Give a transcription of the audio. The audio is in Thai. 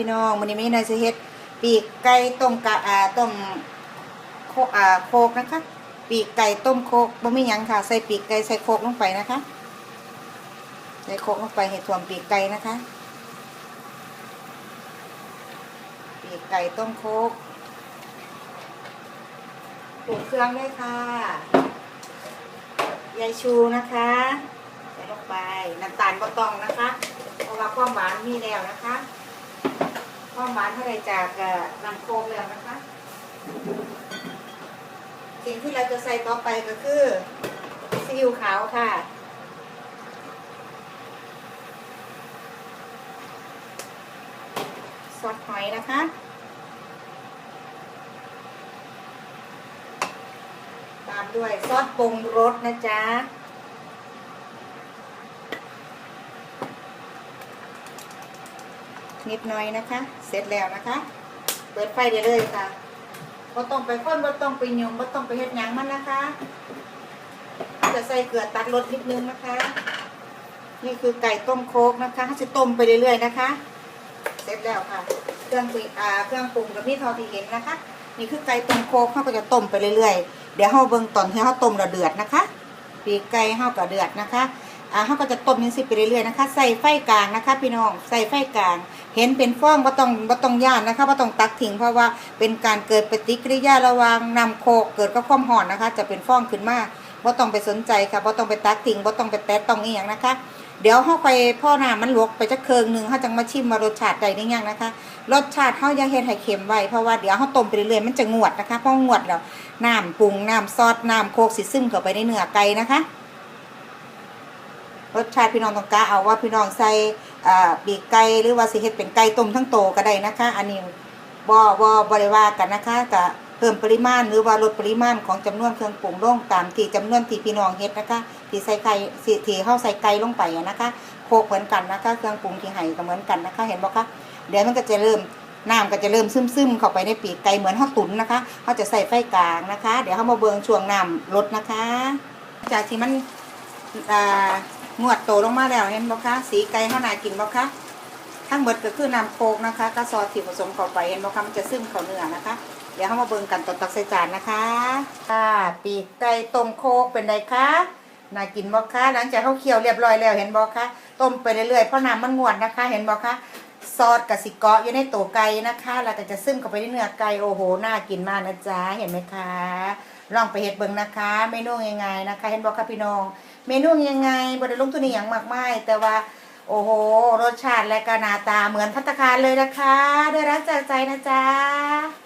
พี่น้องวันนี้มีนายสิเฮ็ดปีกไก่ต้มกะอ่าต้มโคอ่าโคกนะคะ ปีกไก่ต้มโคกบ่มีหยังค่ะ ใส่ปีกไก่ใส่โคกลงไปนะคะ ใส่โคกลงไปให้ท่วมปีกไก่นะคะ ปีกไก่ต้มโคกปรุงเครื่องด้วยค่ะยายชูนะคะใส่ลงไปน้ำตาลก็ต้องนะคะ เพราะว่าความหวานมีแล้วนะคะ ความหวานเท่าไรจากน้ำโคกแล้วนะคะ สิ่งที่เราจะใส่ต่อไปก็คือซีอิ๊วขาวค่ะซอสหอยนะคะตามด้วยซอสปรุงรสนะจ๊ะ นิดหน่อยนะคะ เสร็จแล้วนะคะ เปิดไฟได้เลยค่ะบ่ต้องไปค้นบ่ต้องไปยงบ่ต้องไปเฮ็ดหยังมันนะคะ จะใส่เกลือตัดรสนิดนึงนะคะ นี่คือไก่ต้มโคกนะคะจะต้มไปเรื่อยๆนะคะ เสร็จแล้วค่ะ เครื่องปรุงอ่าเครื่องปรุงกับพี่ทอที่เห็นนะคะ นี่คือไก่ต้มโคกเขาก็จะต้มไปเรื่อยๆ เดี๋ยวเราเบิ่งตอนที่เขาต้มเราเดือดนะคะ ปีกไก่เขาก็เดือดนะคะ อ่าเขาก็จะต้มยังสิไปเรื่อยๆนะคะ ใส่ไฟกลางนะคะ พี่น้องใส่ไฟกลาง เห็นเป็นฟองบ่ต้องบ่ต้องย่านนะคะบ่ต้องตักทิ้งเพราะว่าเป็นการเกิดปฏิกิริยาระหว่างน้ำโคกเกิดกับความร้อนนะคะ จะเป็นฟองขึ้นมาบ่ต้องไปสนใจค่ะบ่ต้องไปตักทิ้งบ่ต้องไปแตะต้องอีหยังนะคะเดี๋ยวเฮาไปพ่อหน้ำมันลวกไปจักเคืองหนึ่งเฮาจังมาชิมว่ารสชาติใดได้ยังนะคะ รสชาติเฮาย่าเฮ็ดให้เค็มไว้เพราะว่าเดี๋ยวเฮาต้มไปเรื่อยๆมันจะงวดนะคะพองวดแล้วน้ำปรุงน้ำซอสน้ำโคกสิซึมเข้าไปในเนื้อไก่นะคะ รสชาติพี่น้องต้องกะเอาว่าพี่น้องใส่ปีกไก่หรือว่าสิเฮ็ดเป็นไก่ต้มทั้งโตก็ได้นะคะ อันนี้บ่บ่บ่ได้ว่ากันนะคะก็เพิ่มปริมาณหรือว่าลดปริมาณของจำนวนเครื่องปรุงลงตามที่จำนวนที่พี่น้องเฮ็ดนะคะที่ใส่ไก่สิที่เฮาใส่ไก่ลงไปนะคะโคกเหมือนกันนะคะเครื่องปรุงที่ให้ก็เหมือนกันนะคะ เห็นบ่คะเดี๋ยวมันก็จะเริ่มน้ำก็จะเริ่มซึมๆเข้าไปในปีกไก่เหมือนเฮาตุ๋นนะคะเฮาจะใส่ไฟกลางนะคะ เดี๋ยวเฮามาเบิงช่วงน้ำลดนะคะ จากที่มัน งวดโตลงมาแล้วเห็นบ่คะสีไก่เฮาวนากินบ่คะทั้งหมดก็คือน้ำโคกนะคะก็ซอสที่ผสมเข้าไปเห็นบ่คะมันจะซึมเข้าเนื้อนะคะ เดี๋ยวเฮามาเบิ่งกันตอนตักใส่จานนะคะค่ะปีกไก่ต้มโคกเป็นไดคะน่ากินบ่คะหลังจากเฮาเคี่ยวเรียบร้อยแล้วเห็นบ่คะต้มไปเรื่อยๆเพราะน้ำมันงวดนะคะ เห็นบ่คะซอสกับสิเกาะอยู่ในตัวไก่นะคะ แล้วก็จะซึมเข้าไปในเนื้อไก่โอ้โหน่ากินมากนะจ๊ะเห็นไหมคะ ลองไปเฮ็ดเบิ่งนะคะ เมนูง่ายๆนะคะ เห็นบอกค่ะพี่น้อง เมนูยังไงบ่ได้ลงทุนอย่างมากมายแต่ว่าโอ้โห รสชาติและก็หน้าตาเหมือนพัตคารเลยนะคะ ด้วยรักจากใจนะจ๊ะ